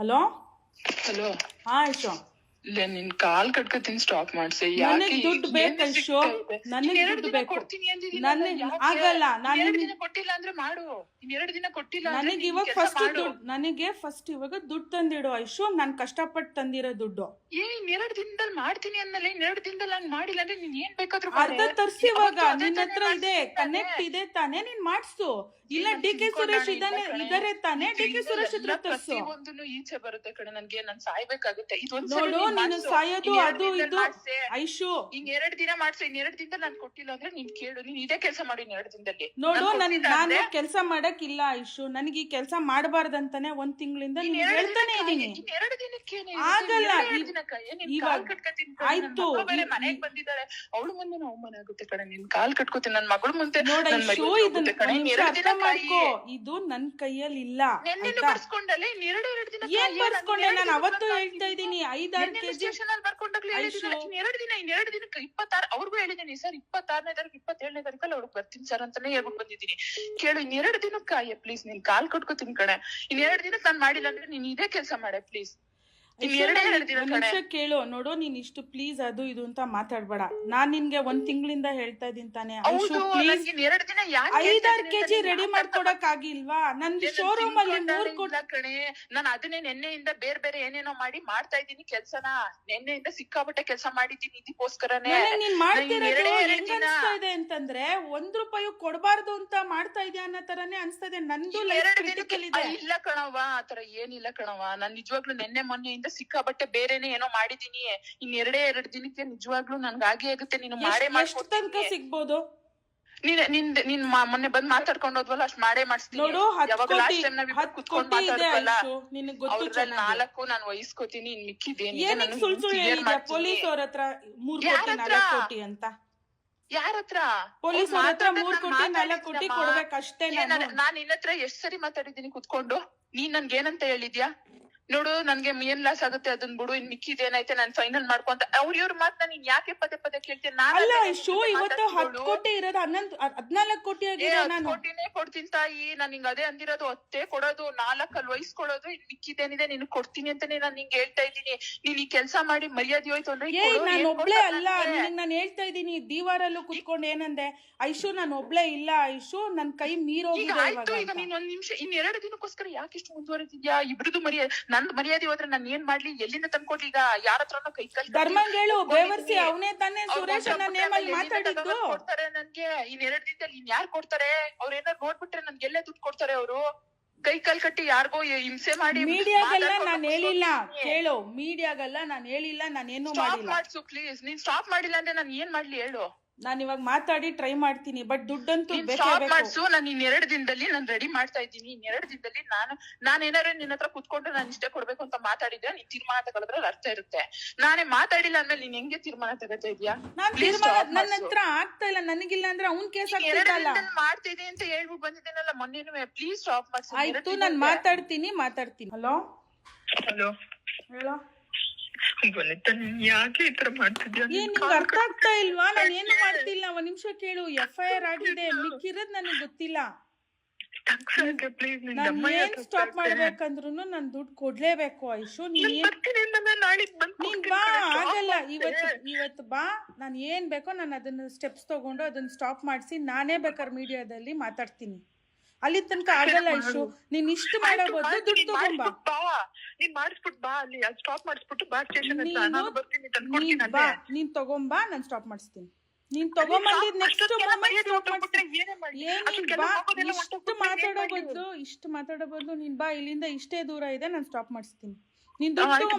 Hello hello ಹಾ ಇಲ್ಲ ನಿನ್ ಕಾಲ್ ಕಟ್ಕೋತೀನಿ ಸ್ಟಾಪ್ ಮಾಡ್ಸಿ. ನನಗ್ ದುಡ್ಡು ಬೇಕು ಐಶು ನನಗ್ ದುಡ್ಡು ಬೇಕು. ಕೊಡ್ತೀನಿ ಅಂದಿದ್ದೀನಿ ನನಗ್ ಯಾಕೆ? ಆಗಲ್ಲ ನಾನು ಇನ್ನೆರಡ್ ದಿನ ಕೊಟ್ಟಿಲ್ಲ ಅಂದ್ರೆ ಮಾಡು. ಇನ್ನೆರಡು ದಿನ ಕೊಟ್ಟಿಲ್ಲ ಅಂದ್ರೆ ನನಗೆ ನೀನ್ ಇವಾಗ ಕೆಲ್ಸ ಫಸ್ಟ್ ಮಾಡು. ದುಡ್ಡು ನನಗೆ ಫಸ್ಟ್ ಇವಾಗ ದುಡ್ಡು ತಂದಿಡು ಐಶು ನಾನ್ ಕಷ್ಟಪಟ್ಟು ತಂದಿರೋ ದುಡ್ಡು. ಏ ಎರಡು ದಿನದಲ್ಲಿ ಮಾಡ್ತೀನಿ ಅನ್ನಲ್ಲ ಎರಡು ದಿನದಲ್ಲಿ ನಾನು ಮಾಡಿಲ್ಲ ಅಂದ್ರೆ ನೀನ್ ಏನ್ ಬೇಕಾದ್ರೂ ಅರ್ಧ ತರ್ಸಿ ಇವಾಗ ನಿನ್ನ ಹತ್ರ ಇದೆ. ಕನೆಕ್ಟ್ ಇದೆ ತಾನೇ ನೀನ್ ಮಾಡ್ಸು. ಇಲ್ಲ ಡಿ ಕೆ ಸುರೇಶ್ ಇದಾನೆ ಇದಾರೆ ತಾನೇ? ಡಿ ಕೆ ಸುರೇಶ್ ಹತ್ರ ತರ್ಸು. ಒಂದನ್ನು ಈಚೆ ಬರುತ್ತೆ ಕಡೆ ನನ್ಗೆ ನಾನ್ ಸಾಯ್ಬೇಕಾಗುತ್ತೆ. ಇದೊಂದ್ ನೋಡು ನೀನು ಸಾಯೋದು ಅದು ಇದು. ಐಶು. ಇನ್ ಎರಡ್ ದಿನ ಮಾಡ್ಸು. ಇನ್ ಎರಡ್ ದಿನದಲ್ಲಿ ನಾನ್ ಕೊಟ್ಟಿಲ್ಲ ಅಂದ್ರೆ ನೀನ್ ಕೇಳು. ನೀನ್ ಇದೇ ಕೆಲಸ ಮಾಡಿ ಇನ್ ಎರಡ್ ದಿನದಲ್ಲಿ. ನೋಡು ನಾನ್ ನನ್ ಕೆಲಸ ಮಾಡಕ್ಕಿಲ್ಲ ಇಲ್ಲ ಐಶು. ನನಗೆ ಈ ಕೆಲಸ ಮಾಡಬಾರ್ದಂತಾನೆ ಒಂದ್ ತಿಂಗಳಿಂದ ನೀನ್ ಹೇಳ್ತಾನೆ ಇದೀನಿ. ಎರಡು ದಿನಕ್ಕೆ ಆಗಲ್ಲ, ಆಯ್ತು, ಮನೆಗ್ ಬಂದಿದ್ದಾಳೆ ಅವಳು ಮುಂದೆ ಅವಮಾನ ಆಗುತ್ತೆ ಕಡೆ ನಿನ್ ಕಾಲ್ ಕಟ್ಕೋತೀನಿ. ನನ್ ಮಗಳ ಮುಂದೆ ನೋಡ ಐಶು ಇದನ್ನ ಮಾಡ್ಕೋ. ಇದು ನನ್ ಕೈಯಲ್ಲಿ ಇಲ್ಲ ಬರ್ಸ್ಕೊಂಡಲ್ಲ? ಇನ್ ಎರಡು ಎರಡು ದಿನ ಏನ್ ಬರ್ಸ್ಕೊಂಡೆ? ನಾನು ಅವತ್ತು ಹೇಳ್ತಾ ಇದ್ದೀನಿ. ಐದಾರು ಸ್ಟೇಷನ್ ಅಲ್ಲಿ ಬರ್ಕೊಂಡಾಗ್ಲೂ ಹೇಳಿದ್ದೀನಿ ಐಶು. ಇನ್ ಎರಡು ದಿನ ಇನ್ ಎರಡು ದಿನಕ್ಕೆ ಇಪ್ಪತ್ತಾರು ಅವ್ರಿಗೂ ಹೇಳಿದ್ದೀನಿ ಸರ್ ಇಪ್ಪತ್ತಾರನೇ ತಾರೀಕು ಇಪ್ಪತ್ತೇಳನೇ ತಾರೀಕಲ್ಲಿ ಅವ್ರಿಗೆ ಬರ್ತೀನಿ ಸರ್ ಅಂತಾನೆ ಹೇಳ್ಬಿಟ್ಟು ಬಂದಿದ್ದೀನಿ. ಕೇಳು ಇನ್ ಎರಡು ದಿನಕ್ಕೆ ಕಾಯ್ ಪ್ಲೀಸ್ ನೀನ್ ಕಾಲ್ ಕೊಟ್ಕೋತೀನಿ ಕಣೆ. ಇನ್ ಎರಡು ದಿನಕ್ಕೆ ನಾನ್ ಮಾಡಿಲ್ಲ ಅಂದ್ರೆ ನೀನ್ ಇದೇ ಕೆಲಸ ಮಾಡೆ ಪ್ಲೀಸ್ ನಿಮಿಷ ಕೇಳು ನೋಡು ನೀನ್ ಇಷ್ಟು ಪ್ಲೀಸ್ ಅದು ಇದು ಅಂತ ಮಾತಾಡ್ಬೇಡ. ನಾನ್ ನಿನ್ಗೆ ಒಂದ್ ತಿಂಗಳಿಂದ ಹೇಳ್ತಾ ಇದೀನಿ ತಾನೆ. ಹೌದು ಪ್ಲೀಸ್ ಐದಾರು ಕೆಜಿ ರೆಡಿ ಮಾಡ್ಕೊಡಕ್ ಆಗಿಲ್ವಾ ನನ್ ಶೋರೂಮ್ ಅಲ್ಲಿ ಮೂರ್ ಕೊಡ ಕಣೆ. ನಾನು ಅದನ್ನೇ ನೆನ್ನೆಯಿಂದ ಬೇರೆ ಬೇರೆ ಏನೇನೋ ಮಾಡಿ ಮಾಡ್ತಾ ಇದ್ದೀನಿ ಕೆಲ್ಸನ. ನಿನ್ನೆಯಿಂದ ಸಿಕ್ಕಾಪಟ್ಟೆ ಕೆಲಸ ಮಾಡಿದ್ದೀನಿ ಇದಕ್ಕೋಸ್ಕರನೇ. ನೀನ್ ಮಾಡ್ತಿರೋದು ಎರಡೇ ಎರಡ್ ಹೆಂಗ್ ಅನ್ಸ್ತಾ ಇದೆ ಅಂತಂದ್ರೆ ಒಂದ್ ರೂಪಾಯಿ ಕೊಡಬಾರ್ದು ಅಂತ ಮಾಡ್ತಾ ಇದೆಯಾ ಅನ್ನೋ ತರಾನೇ ಅನ್ಸ್ತಾ ಇದೆ. ನಂದು ಲೈಫ್ ಎರಡು ಕ್ರಿಟಿಕಲ್ ಇದೆ. ಇಲ್ಲ ಕಣವ್ವ ಆತರ ಏನಿಲ್ಲ ಕಣವ್ವ. ನಾನ್ ನಿಜವಾಗ್ಲೂ ನಿನ್ನೆ ಮೊನ್ನೆಯಿಂದ ಸಿಕ್ಕಾಬಟ್ಟೆ ಬೇರೆನೆ ಏನೋ ಮಾಡಿದೀನಿ. ಇನ್ ಎರಡೇ ಎರಡ್ ದಿನಕ್ಕೆ ನಿಜವಾಗ್ಲೂ ನನ್ಗೆ ಆಗೇ ಆಗುತ್ತೆ. ನೀನು ಮಾಡೇ ಎಷ್ಟು ಎಷ್ಟ್ ತನಕ ಮಾಡ್ಕೊಡ್ತೀನಿ. ಸಿಗ್ಬೋದು? ನೀನ್ ನಿನ್ ನಿನ್ ಮಾ- ಮೊನ್ನೆ ಬಂದ್ ಮಾತಾಡ್ಕೊಂಡ್ ಹೋದ್ವಲ್ಲ ಅಷ್ಟ್ ಮಾಡೇ ಮಾಡಿಸ್ತೀನಿ. ನೋಡು ಹತ್ ಯಾವಾಗ ಕೋಟಿ ಲಾಸ್ಟ್ ಟೈಮ್ ನಾವ್ ಹತ್ ಕುತ್ಕೊಂಡ್ ಕೋಟಿ ಇದೆ ಮಾತಾಡ್ವಲ್ಲ ಐಶು ನಿನಗ್ ಗೊತ್ತು ಅವ್ರಲ್ಲಿ ಚೆನ್ನಾಗಿ. ನಾಲ್ಕು ನಾನು ವಹಿಸ್ಕೋತೀನಿ ಇನ್ ಸುಳ್ ಹೇಳಿದ್ಯಾ. ಪೊಲೀಸ್ ಅವ್ರ ಹತ್ರ ಮೂರ್ ಯಾರ್ ಕೋಟಿ ಹತ್ರ? ನಾಲ್ಕು ಕೋಟಿ ಅಂತ. ಯಾರ ಹತ್ರ? ಪೊಲೀಸ್ ಅವ್ರ್ ಅವ್ರ ಹತ್ರ ಮಾತಾಡ್ದಾಗ ಮೂರ್ ನಾನ್ ಕೋಟಿ ನಾಲ್ಕು ಕೋಟಿ ಮಾತಾಡಿದ್ನಮ್ಮ. ಕೊಡ್ಬೇಕಷ್ಟೇ ಏನ್ ನಾನು. ನಾನ್- ನಾನ್ ನಿನ್ನ ಹತ್ರ ಎಷ್ಟ್ ಸರಿ ಮಾತಾಡಿದೀನಿ ಕುತ್ಕೊಂಡು. ನೀನ್ ನನ್ಗೆ ಏನಂತ ಹೇಳಿದ್ಯಾ? ನೋಡು ನನ್ಗೆ ಏನ್ ಲಾಸ್ ಆಗುತ್ತೆ ಅದನ್ ಬಿಡು ಇನ್ ಮಿಕ್ಕಿದೇನೈತೆ ನಾನ್ ಫೈನಲ್ ಮಾಡ್ಕೊಂತ ಅವ್ರ ಇವ್ರ ಮಾತ್ ನಾನು ಯಾಕೆ ಪದೇ ಪದೇ ಕೇಳ್ತೀನಿ ನಾನ್ ಶೋ ಇವತ್ತು ಹತ್ತು. ಕೋಟಿ ಇರೋದು ಹನ್ನೊಂದು ಹದ್ನಾಲ್ಕು ಕೋಟಿ ಕೋಟಿನೇ ಕೊಡ್ತೀನಿ ತಾಯಿ. ನಾನ್ ನಿಂಗ್ ಅದೇ ಅಂದಿರೋದು ಅತ್ತೆ ಕೊಡೋದು ನಾಲ್ಕಲ್ಲಿ ವಹಿಸ್ಕೊಡೋದು ಇನ್ ಮಿಕ್ಕಿದೇನಿದೆ ನಿನ್ ಕೊಡ್ತೀನಿ ಅಂತಾನೆ ನಾನ್ ನಿಂಗ್ ಹೇಳ್ತಾ ಇದ್ದೀನಿ. ನೀನ್ ಈ ಕೆಲ್ಸ ಮಾಡಿ ಮರ್ಯಾದೆ ಹೋಯ್ತು ಅಂದ್ರೆ ಕೊಡು, ನಾನು ಏನ್ ಒಬ್ಳೆ ಕೊಡ್ತಾರೆ ಅಲ್ಲ. ನನ್ಗೆ? ನಿನಗ್ ನಾನು ಹೇಳ್ತಾ ಇದ್ದೀನಿ ದೀವಾರಲ್ಲೂ ಕುತ್ಕೊಂಡು ಏನಂದೆ? ಐಶು ನಾನು ಒಬ್ಳೆ ಇಲ್ಲ. ಐಶು ನನ್ ಕೈ ಈಗ ಮೀರೋಗಿದೆ ಆಯ್ತು ಇವಾಗ ಈಗ ಅಂತ. ನೀನ್ ಒಂದ್ ನಿಮಿಷ ಇನ್ ಎರಡು ದಿನಕ್ಕೋಸ್ಕರ ಯಾಕೆ ಇಷ್ಟು ಮುಂದುವರೆದಿದ್ಯಾ? ಇಬ್ರದು ಮರ್ಯಾದೆ ನಂದ್ ಮರ್ಯಾದೆ ಹೋದ್ರೆ ನಾನ್ ಏನ್ ಮಾಡ್ಲಿ? ಎಲ್ಲಿಂದ ತಂದ್ಕೊಡ್ಲಿ? ಈಗ ಯಾರ ಹತ್ರನೋ ಕೈ ಕಲ್ ಧರ್ಮಂಗ್ ಹೇಳು ಬೇವರ್ಸಿ ಅವನೇ ತಾನೇ ಸುರೇಶ್ ನನ್ನ ನೇಮಲ್ಲಿ ಮಾತಾಡಿದ್ದು. ಕೊಡ್ತಾರೆ ನನ್ಗೆ ಇನ್ ಎರಡ್ ದಿನದಲ್ಲಿ ಇನ್ ಯಾರ್ ಕೊಡ್ತಾರೆ? ಅವ್ರ ಏನಾರು ನೋಡ್ಬಿಟ್ರೆ ನನ್ಗೆ ಎಲ್ಲೇ ದುಡ್ಡು ಕೊಡ್ತಾರೆ ಅವರು? ಕೈ ಕಾಲ್ ಕಟ್ಟಿ ಯಾರಿಗೋ ಹಿಂಸೆ ಮಾಡಿ ಮೀಡಿಯಾಗೆಲ್ಲ ನಾನು ಹೇಳಿಲ್ಲ. ಹೇಳು ಕೇಳು ಮೀಡಿಯಾಗೆಲ್ಲ ನಾನು ಹೇಳಿಲ್ಲ ನಾನು ಸ್ಟಾಪ್ ಮಾಡಿಲ್ಲ. ಮಾಡ್ಸು ಪ್ಲೀಸ್ ನೀನ್ ಸ್ಟಾಪ್ ಮಾಡಿಲ್ಲ ಅಂದ್ರೆ ನಾನ್ ಏನ್ ಮಾಡ್ಲಿ ಹೇಳು. ನಾನು ಇವಾಗ ಮಾತಾಡಿ ಟ್ರೈ ಮಾಡ್ತೀನಿ ಬಟ್ ದುಡ್ಡಂತೂ ಬೇಕೇ ಮಾಡ್ಸು ನಾನು ಇನ್ ಎರಡು ದಿನದಲ್ಲಿ ನಾನು ರೆಡಿ ಮಾಡ್ತಾ ಇದ್ದೀನಿ ಇನ್ ಎರಡು ದಿನದಲ್ಲಿ ನಾನು ನಾನು ಏನಾರು ನಿನ್ನ ಹತ್ರ ಕುತ್ಕೊಂಡು ನಾನು ಇಷ್ಟೇ ಕೊಡ್ಬೇಕು ಅಂತ ಮಾತಾಡಿದ್ರೆ ನೀನ್ ತೀರ್ಮಾನ ತಗೊಳದ್ರೆ ಅರ್ಥ ಇರುತ್ತೆ. ನಾನೇ ಮಾತಾಡಿಲ್ಲ ಅಂದ್ರೆ ನೀನ್ ಹೆಂಗೆ ತೀರ್ಮಾನ ತಗೋತಾ ಇದೀಯಾ? ನಾನ್ Please ತೀರ್ಮಾನ stop ನನ್ನ ಮಾಡ್ಸು. ಹತ್ರ ಆಗ್ತಾ ಇಲ್ಲ ನನಗಿಲ್ಲ ಅಂದ್ರೆ ಅವ್ನ್ ಕೇಸ್ ನೀನ್ ಎರಡ್ ಆಗ್ತಿದ್ದಲ್ಲ ದಿನದಲ್ಲಿ ಮಾಡ್ತಿದ್ದೀನಿ ಅಂತ ಹೇಳ್ಬಿಟ್ಟು ಬಂದಿದ್ದೇನಲ್ಲ ಮೊನ್ನೆ ಪ್ಲೀಸ್ ಸ್ಟಾಪ್ ಮಾಡ್ಸು ಆಯ್ತು ನಾನ್ ಮಾತಾಡ್ತೀನಿ ಮಾತಾಡ್ತೀನಿ. ಹಲೋ? ಹಲೋ. ಹೇಳೋ? ಯಾಕೆ ಈ ತರ ಮಾಡ್ತಿದ್ಯಾ? ಏನ್ ನಿಂಗ್ ಅರ್ಥ ಆಗ್ತಾ ಇಲ್ವಾ? ನಾನು ಏನು ಮಾಡ್ತಿಲ್ಲ. ಒಂದ್ ನಿಮಿಷ ಕೇಳು. ಎಫ್ ಐ ಆರ್ ಆಗಿದೆ. ಮಿಕ್ಕಿರೋದ್ ನನಗೆ ಗೊತ್ತಿಲ್ಲ. ಪ್ಲೀಸ್ ನಾನ್ ಏನ್ ಸ್ಟಾಪ್ ಮಾಡ್ಬೇಕಂದ್ರು ನಾನ್ ದುಡ್ಡು ಕೊಡ್ಲೇಬೇಕು ಐಶು. ನೀನ್ ಏನ್ ಬರ್ತೀನಿ ನಾನು ಬಂದ್ ನೀನ್ ಬಾ. ಆಗಲ್ಲ. ಇವತ್ತು ಇವತ್ತು ಬಾ. ನಾನು ಏನ್ ಬೇಕೋ ನಾನು ಅದನ್ನ ಸ್ಟೆಪ್ಸ್ ತಗೊಂಡು ಅದನ್ನ ಸ್ಟಾಪ್ ಮಾಡಿಸಿ ನಾನೇ ಬೇಕಾದ್ರೆ ಮೀಡಿಯಾದಲ್ಲಿ ಮಾತಾಡ್ತೀನಿ. ಅಲ್ಲಿ ತನಕ ಆಗಲ್ಲ ಇಶು ನೀನ್ ಇಷ್ಟು ಮಾಡೋ ಬದಲು ದುಡ್ಡು ತಗೊಂಬಾ. ಬಾ. ನೀನ್ ಮಾಡಿಸ್ಬಿಟ್ಟು ಬಾ ಅಲ್ಲಿ ಸ್ಟಾಪ್ ಮಾಡಿಸ್ಬಿಟ್ಟು ಬಾ ಸ್ಟೇಷನ್ ಹತ್ರ. ನೀನು ನಾನು ಬರ್ತೀನಿ ನೀನ್ ತಂದ್ಕೊಡ್ತೀನಿ ಬಾ ಅಲ್ಲೇ. ನೀನ್ ತಗೊಂಬಾ ನಾನ್ ಸ್ಟಾಪ್ ಮಾಡಿಸ್ತೀನಿ. ನೀನ್ ತಗೊಂಬಂದಿದ್ ನೆಕ್ಸ್ಟ್ ನೀನ್ ಬಾ ಇಷ್ಟು ಮಾತಾಡೋ? ಬದಲು ಇಷ್ಟು ಮಾತಾಡೋ ಬದಲು ನೀನ್ ಬಾ ಇಲ್ಲಿಂದ ಇಷ್ಟೇ ದೂರ ಇದೆ ನಾನ್ ಸ್ಟಾಪ್ ಮಾಡಿಸ್ತೀನಿ. ನೀನ್ ದುಡ್ಡು